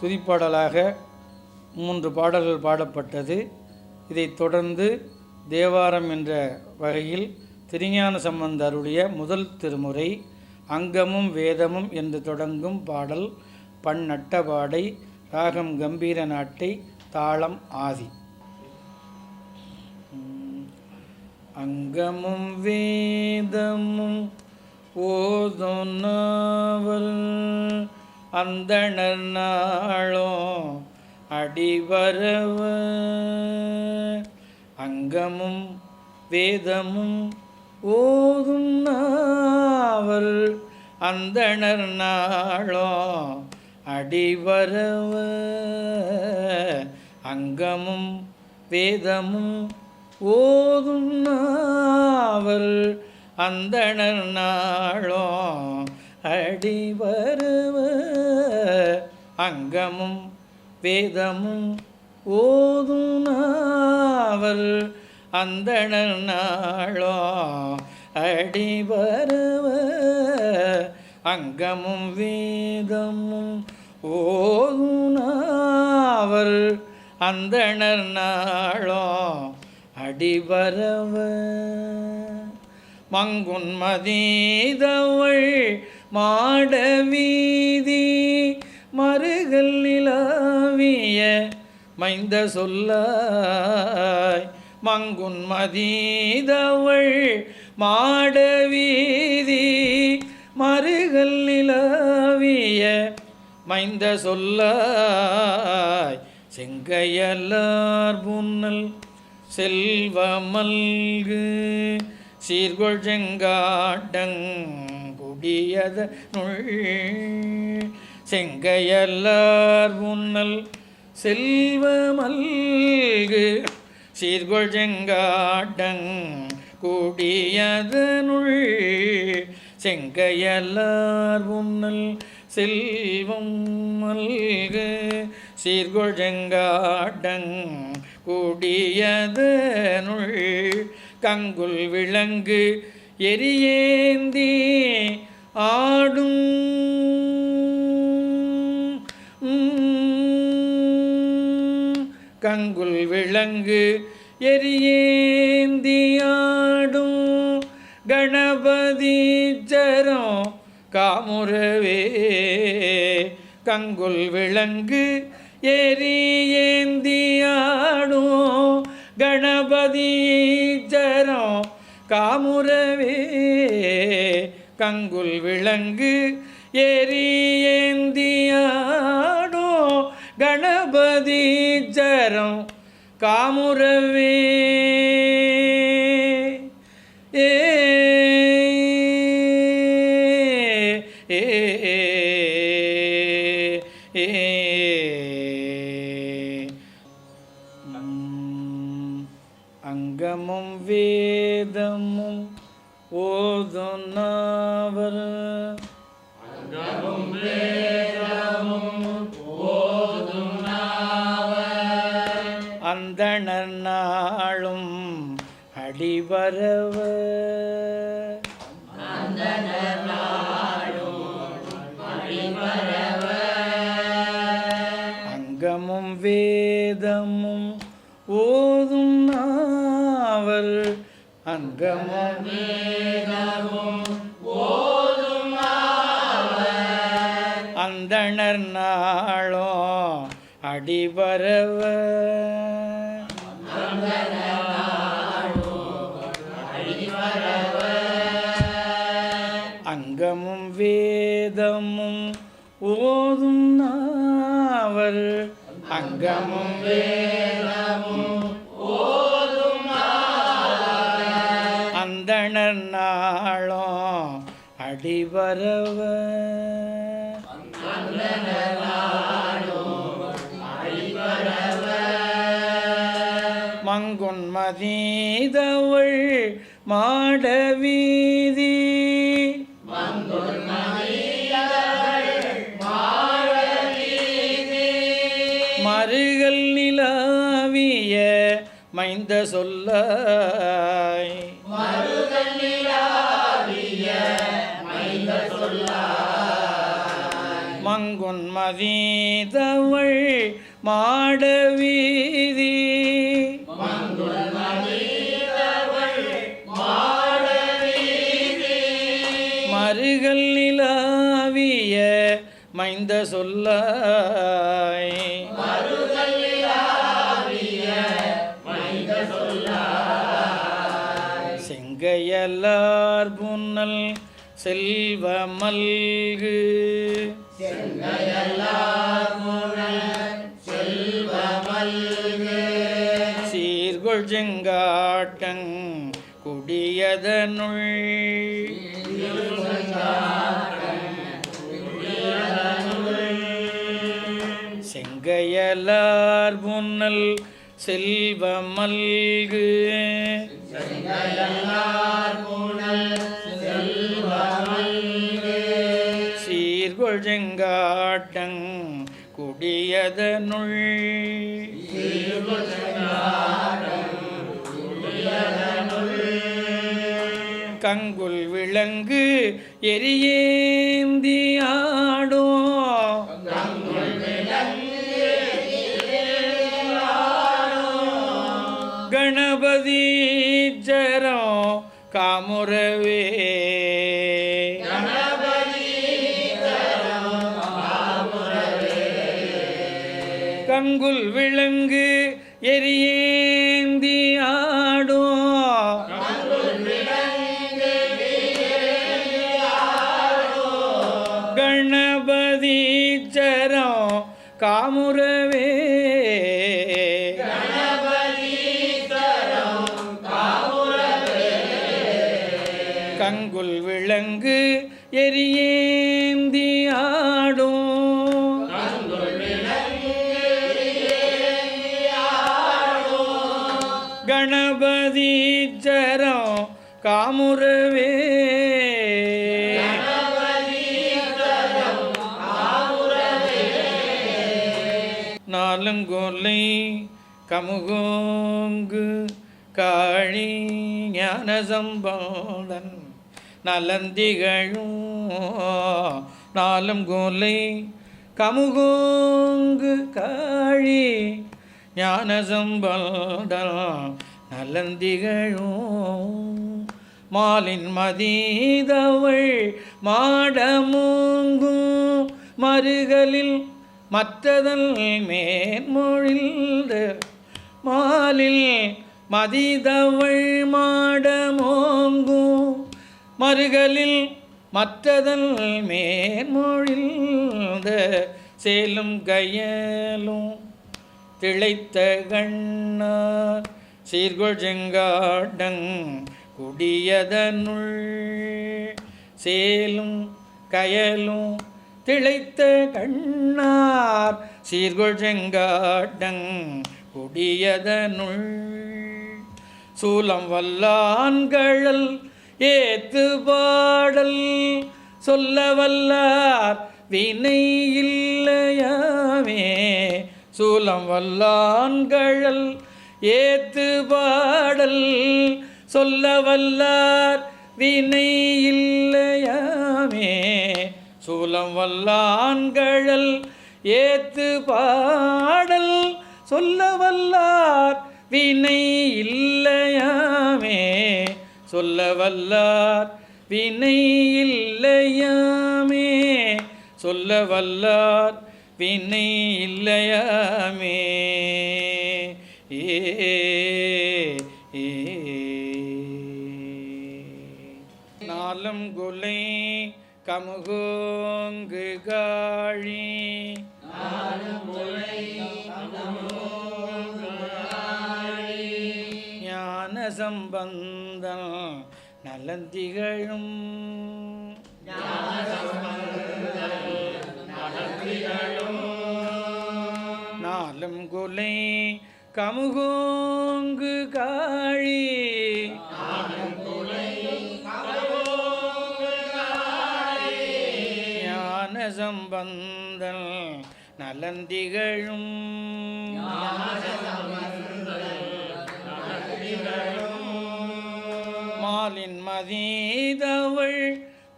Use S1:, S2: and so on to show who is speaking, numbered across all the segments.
S1: துதிப்பாடலாக மூன்று பாடல்கள் பாடப்பட்டது. இதைத் தொடர்ந்து தேவாரம் என்ற வகையில் திருஞான சம்பந்தருடைய முதல் திருமுறை அங்கமும் வேதமும் என்று தொடங்கும் பாடல் பன்னட்ட பாடை ராகம் கம்பீர நாட்டை தாளம் ஆதி. அங்கமும் வேதமும் ஓதொன்னவர் அந்தணர் நாளும் அடிவரவு. அங்கமும் வேதமும் ஓதும் நாவல் அந்தணர் நாளும் அடிவரவு. அங்கமும் வேதமும் ஓதும் நாவல் அந்தணர் நாளும் அடி வருவ அங்கமும் வேதமும் ஓதும் நாவல் அந்தணர் அடி வருவ அங்கமும் வேதமும் ஓதும் நாவல் அந்தணர் நாளும் அடிவரவ மங்குன்மதீதவள் மாட வீதி மறுகள் நிலாவிய மைந்த சொல்லாய் மங்குன்மதீதவள் மாட வீதி மறுகள் நிலாவிய மைந்த சொல்லாய் செங்கையல்லார் புன்னல் செல்வமல்கு சீர்கொள் செங்காட்டங் குடியத செங்கையல்லார் புன்னல் செல்வமல்கு சீர்கொள் செங்காட்டங் கூடியதனுள் செங்கையல்லார் புன்னல் செல்வம் மல்கு சீர்கொள் செங்காட்டங் கூடியதனுள் கங்குல் விளங்கு எரியேந்தி ஆடும். கங்குல் விளங்கு எரியேந்தியாடும் கணபதி சரம் காமுறவே. கங்குல் விளங்கு எரியேந்தியாடும் கணபதி சரம் காமுறவே. கங்குல் விளங்கு எரியேந்தியாடோ கணபதி ஜரம் காமுரவே. நாவல் அங்கமும் வேதமும் அந்தணர் நாளும் அடிவரவ. மங்குன்மதீதவள் மாடவீதி மைந்த சொல்ல. மங்குன் மதீதவள் மாட வீதி. மருகல் நிலாவிய மைந்த சொல்ல. செங்கையல்லார் செல்வமல்கு. சீர்கொள் செங்காட்டங் குடியதனுள். செங்கையலார் புன்னல் செல்வ மல்கு சீர்கொள் செங்காட்டங் குடியதனுள். கங்குல் விளங்கு எரியேந்தி ஆடும். சரம் காமுரவே கங்குல் விளங்கு எரியேந்தி ஆடும். கணபதி ஜரம் காமுரவே நாலுங்கொல்லை கமுகோங்கு காழி ஞான சம்பாதன் நலந்திகழும் நாலும் கோலை கமுகோங்கு காழி ஞான சம்பாதன் நலந்திகழும் மாலின் மதீதவள் மாடமூங்கும் மருகலில் மற்றதன் மேன்மொழிந்த மாலில் மதிதவள் மாடமோங்கும் மறுகளில் மற்றதன் மேன்மொழிந்த சேலும் கயலும் திளைத்த கண்ணார். சீர்கொழுங்காடங் குடியதனுள் சேலும் கயலும் திளைத்த கண்ணார் சீர்குள் செங்காட்டங் குடியதனுள். சூலம் வல்லான்கழல் ஏத்து பாடல் சொல்ல வல்லார் வினை இல்லையாமே. சூலம் வல்லான்கழல் ஏத்து பாடல் சொல்ல வல்லார் வினை இல்லையா சூலம் வல்லான்கழல் ஏத்து பாடல் சொல்ல வல்லார். வினை இல்லையாமே சொல்ல வல்லார். வினை இல்லையாமே சொல்ல வல்லார். வினை இல்லையாமே ஏ ஏ. நாளும் குலை கமுகோங்கு காழி. ஞான சம்பந்தம் நலந்திகழும். நாளும் குலை கமுகோங்கு காழி. சதம் வந்தல் நலந்திகழும். மாலின் மதீதவள்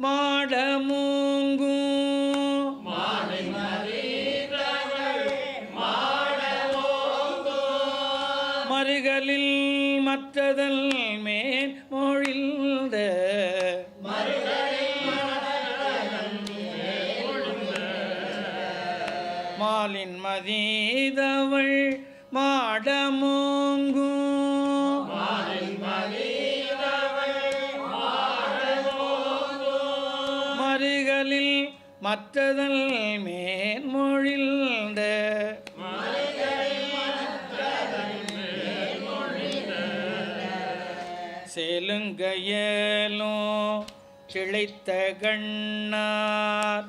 S1: மாடமூங்கும் மறுகளில் மற்றதல் மேல் மொழிந்த. மறுகளில் மாலின் மதீதவள் மாடமோங்கும் மறுகளில் மற்றதல் மேன்மொழிந்த. செலுங்கையலும் கிளைத்த கண்ணார்.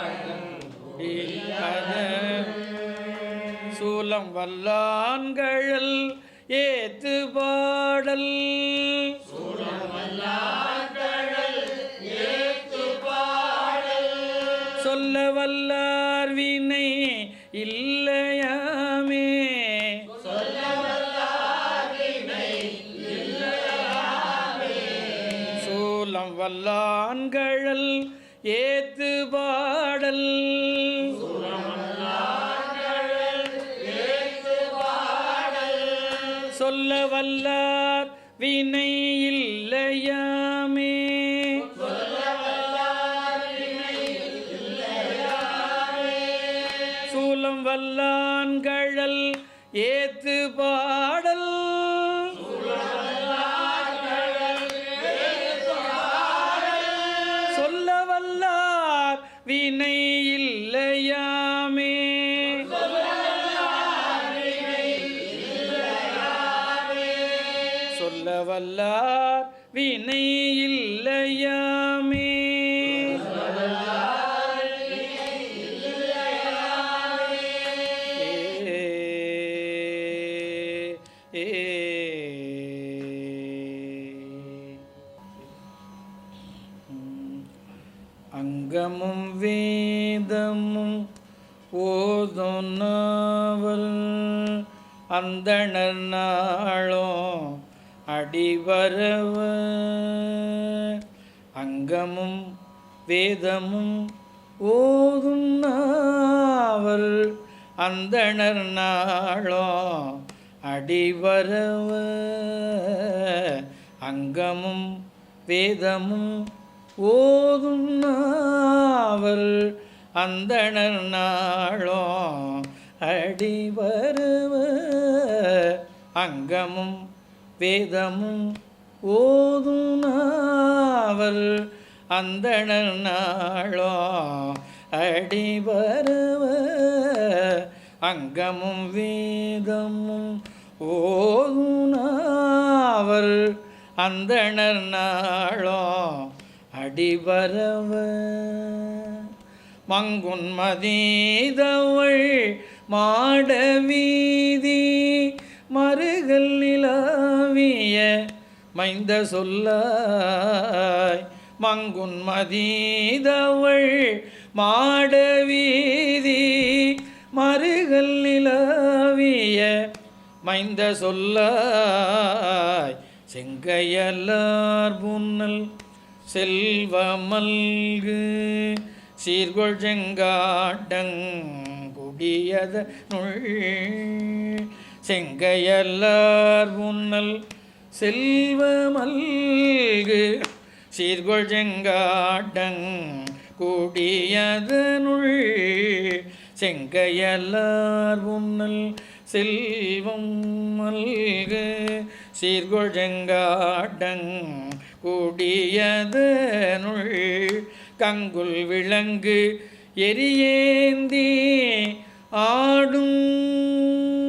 S1: சீர்கொழுங்காட்டங்குடியதனுள் சூலம் வல்லான்கழல் ஏத்து பாடல். சொல்ல வல்லார் வினை இல்லையாமே. சூலம் வல்லான்கழல் ஏத்து பாடல். சொல்ல வல்லார் வினை இல்லையாமே. வல்லார். வினை இல்லையா? அடிவரவ. அங்கமும் வேதமும் ஓதும் நாவல் அந்தணர் நாளோ. அடிவரவ. அங்கமும் வேதமும் ஓதும் நாவல் அந்தணர் நாளோ. அடிவரவ. அங்கமும் வேதமும் ஓதும் நாவல் அந்தணர் நாளும் அடிவருவ அங்கமும் வேதமும் ஓதும் நாவல் அந்தணர் நாளும் அடிவரவ மங்குன்மதீதவள் மாடவீதி மறுகள் நிலாவிய மைந்த சொல்லாய் மங்குன்மதீதவள் மாடவீதி மறுகள் நிலாவிய மைந்த சொல்லாய் செங்கையல்லார் புன்னல் செல்வமல்கு சீர்கொள் செங்காட்டங் குடியத நுள் செங்கையல்லார் புன்னல் செல்வமல்கு சீர்கொள் செங்காட்டங் கூடியதனுள். செங்கையல்லார் புன்னல் செல்வம் மல்கு சீர்கொள் செங்காட்டங் கூடியதனுள். கங்குல் விளங்கு எரியேந்தி ஆடும்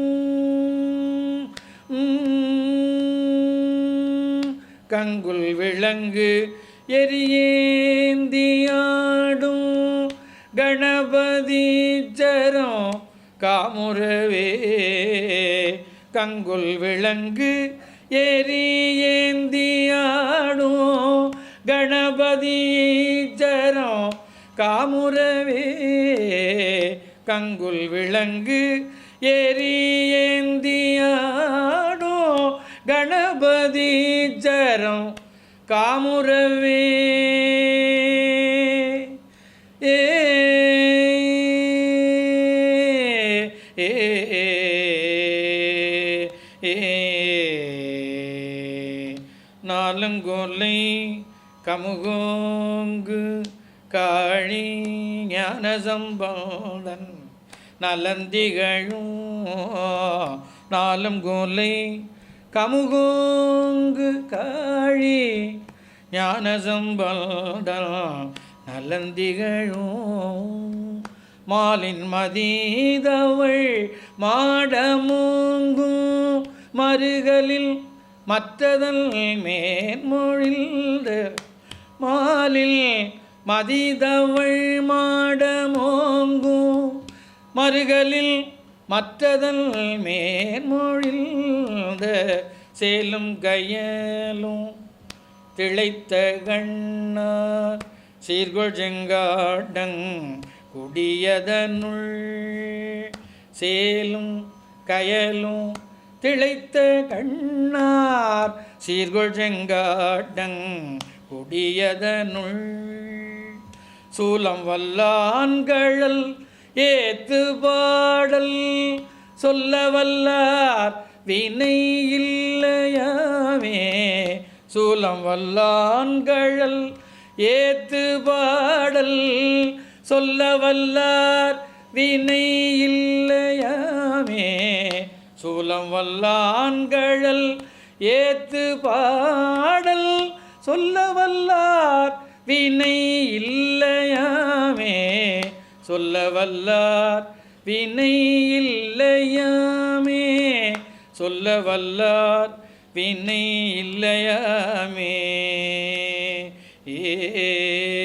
S1: கங்குல் விளங்கு எரியேந்தியாடும் கணபதி சரம் காமுறவே. கங்குல் விளங்கு எரியேந்தியாடும் ஏந்தியாடும் கணபதி ஜரம் காமுறவே. கங்குல் விளங்கு எரியேந்தியா கணபதி ஜரம் காமுரவே ஏ நாலங்கொல்லை கமுகோங்கு காழி ஞான சம்பாளன் நலந்திகழும் நாலும் கோலை கமுகோங்கு காழி ஞான சம்பாளன் நலந்திகழும் மாலின் மதீதவள் மாடமூங்கும் மறுகளில் மற்றதல் மேன்மொழிந்த. மாலில் மதிதவள் மாடமோங்கும் மறுகளில் மற்றதல் மேன்மொழிந்த சேலும் கையலும் திளைத்த கண்ணா சீர்கொள் செங்காடங் குடியதனுள் சேலும் கயலும் திளைத்த கண்ணார். சீர்கொள் செங்காடங் குடியதனுள் சூலம் வல்லான்கழல் ஏத்து பாடல் சொல்ல வல்லார். வினை இல்லையாமே சூலம் வல்லான்கழல் ஏத்து பாடல் சொல்ல வல்லார். வினை இல்லையாமே சூலம் வல்லான்கழல் ஏத்து பாடல் சொல்ல வல்லார். வினை இல்லையா சொல்ல வல்லார் வினை இல்லையாமே. சொல்ல வல்லார் வினை இல்லையாமே. ஏ